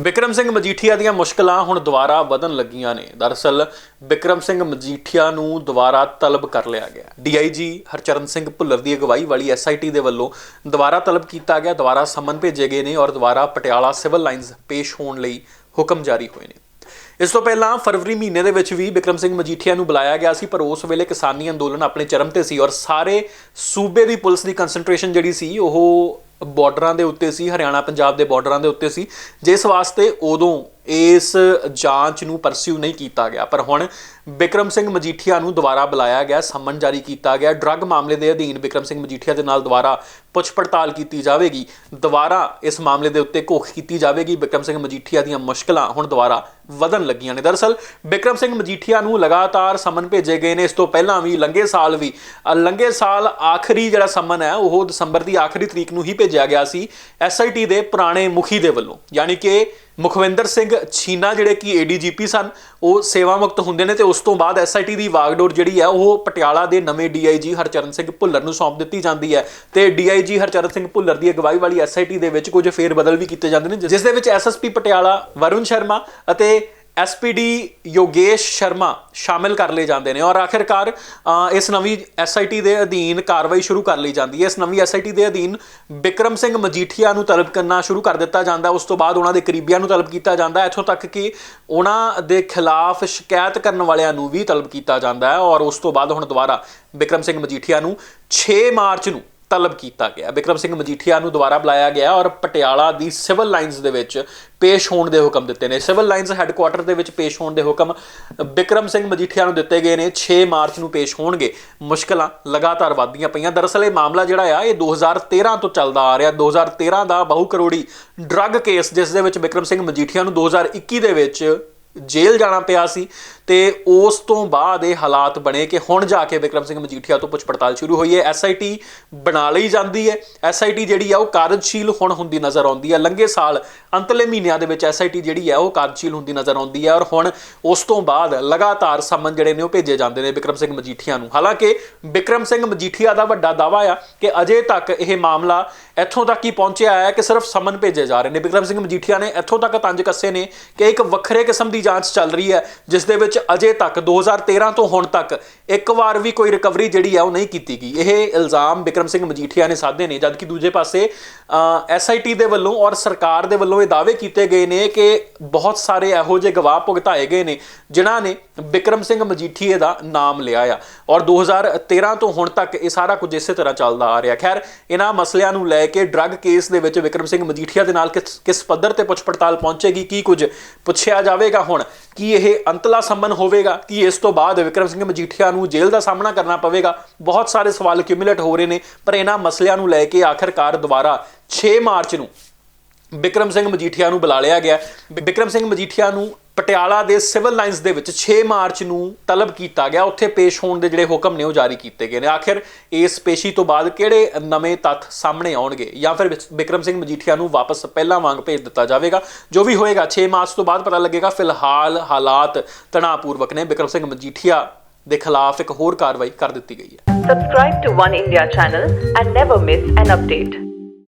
ਵਿਕਰਮ ਸਿੰਘ ਮਜੀਠੀਆ ਦੀਆਂ ਮੁਸ਼ਕਲਾਂ ਹੁਣ ਦੁਬਾਰਾ ਵਧਣ ਲੱਗੀਆਂ ਨੇ। ਦਰਅਸਲ ਵਿਕਰਮ ਸਿੰਘ ਮਜੀਠੀਆ ਨੂੰ ਦੁਬਾਰਾ ਤਲਬ ਕਰ ਲਿਆ ਗਿਆ। ਡੀਆਈਜੀ ਹਰਚਰਨ ਸਿੰਘ ਭੁੱਲਰ ਦੀ ਅਗਵਾਈ ਵਾਲੀ ਐਸਆਈਟੀ ਦੇ ਵੱਲੋਂ ਦੁਬਾਰਾ ਤਲਬ ਕੀਤਾ ਗਿਆ, ਦੁਬਾਰਾ ਸਮਨ ਭੇਜੇ ਗਏ ਨੇ ਔਰ ਦੁਬਾਰਾ ਪਟਿਆਲਾ ਸਿਵਲ ਲਾਈਨਸ ਪੇਸ਼ ਹੋਣ ਲਈ ਹੁਕਮ ਜਾਰੀ ਹੋਏ ਨੇ। ਇਸ ਤੋਂ ਪਹਿਲਾਂ ਫਰਵਰੀ ਮਹੀਨੇ ਦੇ ਵਿੱਚ ਵੀ ਵਿਕਰਮ ਸਿੰਘ ਮਜੀਠੀਆ ਨੂੰ ਬੁਲਾਇਆ ਗਿਆ ਸੀ, ਪਰ ਉਸ ਵੇਲੇ ਕਿਸਾਨੀ ਅੰਦੋਲਨ ਆਪਣੇ ਚਰਮ ਤੇ ਸੀ ਔਰ ਸਾਰੇ ਸੂਬੇ ਦੀ ਪੁਲਿਸ ਦੀ ਕਨਸੈਂਟਰੇਸ਼ਨ ਜਿਹੜੀ ਸੀ, ਉਹ ਬਾਰਡਰਾਂ ਦੇ ਉੱਤੇ ਸੀ ਹਰਿਆਣਾ ਪੰਜਾਬ ਦੇ ਬਾਰਡਰਾਂ ਦੇ ਉੱਤੇ ਸੀ। ਜਿਸ ਵਾਸਤੇ ਉਦੋਂ ਇਸ ਜਾਂਚ ਨੂੰ ਪਰਸਿਊ ਨਹੀਂ ਕੀਤਾ ਗਿਆ। ਪਰ ਹੁਣ ਬਿਕਰਮ ਸਿੰਘ ਮਜੀਠੀਆ ਨੂੰ ਦੁਬਾਰਾ ਬੁਲਾਇਆ ਗਿਆ ਸਮਨ ਜਾਰੀ ਕੀਤਾ ਗਿਆ। ਡਰੱਗ ਮਾਮਲੇ ਦੇ ਅਧੀਨ ਬਿਕਰਮ ਸਿੰਘ ਮਜੀਠੀਆ ਦੇ ਨਾਲ ਦੁਬਾਰਾ ਪੁੱਛ ਪੜਤਾਲ ਕੀਤੀ ਜਾਵੇਗੀ। ਦੁਬਾਰਾ ਇਸ ਮਾਮਲੇ ਦੇ ਉੱਤੇ ਘੋਖ ਕੀਤੀ ਜਾਵੇਗੀ। ਬਿਕਰਮ ਸਿੰਘ ਮਜੀਠੀਆ ਦੀਆਂ ਮੁਸ਼ਕਲਾਂ ਹੁਣ ਦੁਬਾਰਾ ਵਧਣ ਲੱਗੀਆਂ ਨੇ। ਦਰਅਸਲ ਬਿਕਰਮ ਸਿੰਘ ਮਜੀਠੀਆ ਨੂੰ ਲਗਾਤਾਰ ਸਮਨ ਭੇਜੇ ਗਏ ਨੇ। ਇਸ ਤੋਂ ਪਹਿਲਾਂ ਵੀ ਲੰਘੇ ਸਾਲ ਵੀ ਅ, ਲੰਘੇ ਸਾਲ ਆਖਰੀ ਜਿਹੜਾ ਸਮਨ ਹੈ ਉਹ ਦਸੰਬਰ ਦੀ ਆਖਰੀ ਤਰੀਕ ਨੂੰ ਹੀ ਭੇਜਿਆ ਗਿਆ ਸੀ ਐਸਆਈਟੀ ਦੇ ਪੁਰਾਣੇ ਮੁਖੀ ਦੇ ਵੱਲੋਂ। ਯਾਨੀ ਕਿ ਮੁਖਵਿੰਦਰ ਸਿੰਘ ਛੀਨਾ ਜਿਹੜੇ ਕਿ ਏਡੀਜੀਪੀ ਸਨ, ਉਹ ਸੇਵਾ ਮੁਕਤ ਹੁੰਦੇ ਨੇ ਤੇ ਉਸ ਤੋਂ ਬਾਅਦ ਐਸਆਈਟੀ ਦੀ ਵਾਗਡੋਰ ਜਿਹੜੀ ਹੈ, ਉਹ ਪਟਿਆਲਾ ਦੇ ਨਵੇਂ ਡੀਆਈਜੀ ਹਰਚਰਨ ਸਿੰਘ ਭੁੱਲਰ ਨੂੰ ਸੌਂਪ ਦਿੱਤੀ ਜਾਂਦੀ ਹੈ ਤੇ ਡੀਆਈਜੀ ਹਰਚਰਨ ਸਿੰਘ ਭੁੱਲਰ ਦੀ ਅਗਵਾਈ ਵਾਲੀ ਐਸਆਈਟੀ ਦੇ ਵਿੱਚ ਕੁਝ ਫੇਰ ਬਦਲ ਵੀ ਕੀਤੇ ਜਾਂਦੇ ਨੇ ਜਿਸ ਦੇ ਵਿੱਚ ਐਸਐਸਪੀ ਪਟਿਆਲਾ, ਵਰੁਣ ਸ਼ਰਮਾ ਅਤੇ ਐਸਪੀਡੀ ਯੋਗੇਸ਼ ਸ਼ਰਮਾ ਸ਼ਾਮਿਲ ਕਰ ਲਏ ਜਾਂਦੇ ਨੇ ਔਰ ਆਖਿਰਕਾਰ ਇਸ ਨਵੀਂ ਐਸਆਈਟੀ ਦੇ ਅਧੀਨ ਕਾਰਵਾਈ ਸ਼ੁਰੂ ਕਰ ਲਈ ਜਾਂਦੀ ਹੈ। ਇਸ ਨਵੀਂ ਐਸਆਈਟੀ ਦੇ ਅਧੀਨ ਬਿਕਰਮ ਸਿੰਘ ਮਜੀਠੀਆ ਨੂੰ ਤਲਬ ਕਰਨਾ ਸ਼ੁਰੂ ਕਰ ਦਿੱਤਾ ਜਾਂਦਾ। ਉਸ ਤੋਂ ਬਾਅਦ ਉਹਨਾਂ ਦੇ ਕਰੀਬੀਆਂ ਨੂੰ ਤਲਬ ਕੀਤਾ ਜਾਂਦਾ। ਇੱਥੋਂ ਤੱਕ ਕਿ ਉਹਨਾਂ ਦੇ ਖਿਲਾਫ ਸ਼ਿਕਾਇਤ ਕਰਨ ਵਾਲਿਆਂ ਨੂੰ ਵੀ ਤਲਬ ਕੀਤਾ ਜਾਂਦਾ ਹੈ ਔਰ ਉਸ ਤੋਂ ਬਾਅਦ ਹੁਣ ਦੁਬਾਰਾ ਬਿਕਰਮ ਸਿੰਘ ਮਜੀਠੀਆ ਨੂੰ 6 ਮਾਰਚ ਨੂੰ ਤਲਬ ਕੀਤਾ ਗਿਆ। ਬਿਕਰਮ ਸਿੰਘ ਮਜੀਠੀਆ ਨੂੰ ਦੁਬਾਰਾ ਬੁਲਾਇਆ ਗਿਆ ਔਰ ਪਟਿਆਲਾ ਦੀ ਸਿਵਲ ਲਾਈਨਸ ਦੇ ਵਿੱਚ ਪੇਸ਼ ਹੋਣ ਦੇ ਹੁਕਮ ਦਿੱਤੇ ਨੇ। ਸਿਵਲ ਲਾਈਨਸ ਹੈੱਡਕੁਆਟਰ ਦੇ ਵਿੱਚ ਪੇਸ਼ ਹੋਣ ਦੇ ਹੁਕਮ ਬਿਕਰਮ ਸਿੰਘ ਮਜੀਠੀਆ ਨੂੰ ਦਿੱਤੇ ਗਏ ਨੇ। 6 ਮਾਰਚ ਨੂੰ ਪੇਸ਼ ਹੋਣਗੇ। ਮੁਸ਼ਕਲਾਂ ਲਗਾਤਾਰ ਵੱਧਦੀਆਂ ਪਈਆਂ। ਦਰਅਸਲ ਇਹ ਮਾਮਲਾ ਜਿਹੜਾ ਆ, ਇਹ 2013 ਤੋਂ ਚੱਲਦਾ ਆ ਰਿਹਾ। 2013 ਦਾ ਬਹੁ ਕਰੋੜੀ ਡਰੱਗ ਕੇਸ, ਜਿਸ ਦੇ ਵਿੱਚ ਬਿਕਰਮ ਸਿੰਘ ਮਜੀਠੀਆ ਨੂੰ 2021 ਦੇ ਵਿੱਚ ਜੇਲ੍ਹ ਜਾਣਾ ਪਿਆ ਸੀ। ਤੇ ਉਸ ਤੋਂ ਬਾਅਦ ਇਹ ਹਾਲਾਤ ਬਣੇ ਕਿ ਹੁਣ ਜਾ ਕੇ ਵਿਕਰਮ ਸਿੰਘ ਮਜੀਠੀਆ ਤੋਂ ਪੁੱਛ ਪੜਤਾਲ ਸ਼ੁਰੂ ਹੋਈ ਹੈ। ਐਸਆਈਟੀ ਬਣਾ ਲਈ ਜਾਂਦੀ ਹੈ। ਐਸਆਈਟੀ ਜਿਹੜੀ ਆ, ਉਹ ਕਾਰਜਸ਼ੀਲ ਹੁਣ ਹੁੰਦੀ ਨਜ਼ਰ ਆਉਂਦੀ ਹੈ। ਲੰਘੇ ਸਾਲ, ਅੰਤਲੇ ਮਹੀਨਿਆਂ ਦੇ ਵਿੱਚ ਐਸਆਈਟੀ ਜਿਹੜੀ ਹੈ ਉਹ ਕਾਰਜਸ਼ੀਲ ਹੁੰਦੀ ਨਜ਼ਰ ਆਉਂਦੀ ਹੈ। ਔਰ ਹੁਣ ਉਸ ਤੋਂ ਬਾਅਦ ਲਗਾਤਾਰ ਸੰਮਨ ਜਿਹੜੇ ਨੇ, ਉਹ ਭੇਜੇ ਜਾਂਦੇ ਨੇ ਵਿਕਰਮ ਸਿੰਘ ਮਜੀਠੀਆ ਨੂੰ। ਹਾਲਾਂਕਿ ਵਿਕਰਮ ਸਿੰਘ ਮਜੀਠੀਆ ਦਾ ਵੱਡਾ ਦਾਵਾ ਆ ਕਿ ਅਜੇ ਤੱਕ ਇਹ ਮਾਮਲਾ ਇੱਥੋਂ ਤੱਕ ਹੀ ਪਹੁੰਚਿਆ ਹੈ ਕਿ ਸਿਰਫ ਸਮਨ ਭੇਜੇ ਜਾ ਰਹੇ ਨੇ। ਵਿਕਰਮ ਸਿੰਘ ਮਜੀਠੀਆ ਨੇ ਇੱਥੋਂ ਤੱਕ ਤੰਜ ਕੱਸੇ ਨੇ ਕਿ ਇੱਕ ਵੱਖਰੇ ਕਿਸਮ ਦੀ ਜਾਂਚ ਚੱਲ ਰਹੀ ਹੈ, ਜਿਸ ਦੇ ਵਿੱਚ ਅਜੇ ਤੱਕ 2013 ਤੋਂ ਹੁਣ ਤੱਕ ਇੱਕ ਵਾਰ ਵੀ ਕੋਈ ਰਿਕਵਰੀ ਜਿਹੜੀ ਹੈ ਉਹ ਨਹੀਂ ਕੀਤੀ ਗਈ। ਇਹ ਇਲਜ਼ਾਮ ਵਿਕਰਮ ਸਿੰਘ ਮਜੀਠੀਆ ਨੇ ਸਾਧੇ ਨੇ, ਜਦਕਿ ਦੂਜੇ ਪਾਸੇ ਐਸਆਈਟੀ ਦੇ ਵੱਲੋਂ ਔਰ ਸਰਕਾਰ ਦੇ ਵੱਲੋਂ ਇਹ ਦਾਅਵੇ ਕੀਤੇ ਗਏ ਨੇ ਕਿ ਬਹੁਤ ਸਾਰੇ ਇਹੋ ਜਿਹੇ ਗਵਾਹ ਭੁਗਤਾਏ ਗਏ ਨੇ, ਜਿਨ੍ਹਾਂ ਨੇ ਵਿਕਰਮ ਸਿੰਘ ਮਜੀਠੀਏ ਦਾ ਨਾਮ ਲਿਆ ਆ। ਔਰ 2013 ਤੋਂ ਹੁਣ ਤੱਕ ਇਹ ਸਾਰਾ ਕੁਝ ਇਸੇ ਤਰ੍ਹਾਂ ਚੱਲਦਾ ਆ ਰਿਹਾ। ਖੈਰ, ਇਹਨਾਂ ਮਸਲਿਆਂ ਨੂੰ ਲੈ ਕੇ ਡਰੱਗ ਕੇਸ ਦੇ ਵਿੱਚ ਵਿਕਰਮ ਸਿੰਘ ਮਜੀਠੀਆ ਦੇ ਨਾਲ ਕਿਸ ਪੱਧਰ ਤੇ ਪੁੱਛ ਪੜਤਾਲ ਪਹੁੰਚੇਗੀ, ਕੀ ਕੁਝ ਪੁੱਛਿਆ ਜਾਵੇਗਾ ਹੁਣ। ਕੀ ਇਹ ਅੰਤਲਾ ਸੰਮਨ ਹੋਵੇਗਾ? ਕੀ ਇਸ ਤੋਂ ਬਾਅਦ ਵਿਕਰਮ ਸਿੰਘ ਮਜੀਠੀਆ ਨੂੰ ਜੇਲ੍ਹ ਦਾ ਸਾਹਮਣਾ ਕਰਨਾ ਪਵੇਗਾ? ਬਹੁਤ ਸਾਰੇ ਸਵਾਲ ਕਿਊਮੂਲੇਟ ਹੋ ਰਹੇ ਨੇ, ਪਰ ਇਹਨਾਂ ਮਸਲਿਆਂ ਨੂੰ ਲੈ ਕੇ ਆਖਰਕਾਰ ਦੁਬਾਰਾ 6 ਮਾਰਚ ਨੂੰ ਵਿਕਰਮ ਸਿੰਘ ਮਜੀਠੀਆ ਨੂੰ ਬੁਲਾ ਲਿਆ ਗਿਆ ਵਿਕਰਮ ਸਿੰਘ ਮਜੀਠੀਆ ਨੂੰ ਪਟਿਆਲਾ ਦੇ ਸਿਵਲ ਲਾਈਨਸ ਦੇ ਵਿੱਚ 6 ਮਾਰਚ ਨੂੰ ਤਲਬ ਕੀਤਾ ਗਿਆ। ਉੱਥੇ ਪੇਸ਼ ਹੋਣ ਦੇ ਜਿਹੜੇ ਹੁਕਮ ਨੇ ਉਹ ਜਾਰੀ ਕੀਤੇ ਗਏ ਨੇ। ਆਖਿਰ ਇਸ ਪੇਸ਼ੀ ਤੋਂ ਬਾਅਦ ਕਿਹੜੇ ਨਵੇਂ ਤੱਥ ਸਾਹਮਣੇ ਆਉਣਗੇ ਜਾਂ ਫਿਰ ਬਿਕਰਮ ਸਿੰਘ ਮਜੀਠੀਆ ਨੂੰ ਵਾਪਸ ਪਹਿਲਾਂ ਵਾਂਗ ਭੇਜ ਦਿੱਤਾ ਜਾਵੇਗਾ? ਜੋ ਵੀ ਹੋਏਗਾ 6 ਮਾਰਚ ਤੋਂ ਬਾਅਦ ਪਤਾ ਲੱਗੇਗਾ। ਫਿਲਹਾਲ ਹਾਲਾਤ ਤਣਾਅਪੂਰਵਕ ਨੇ। ਬਿਕਰਮ ਸਿੰਘ ਮਜੀਠੀਆ ਦੇ ਖਿਲਾਫ ਇੱਕ ਹੋਰ ਕਾਰਵਾਈ ਕਰ ਦਿੱਤੀ ਗਈ ਹੈ। Subscribe to One India channel and never miss an update.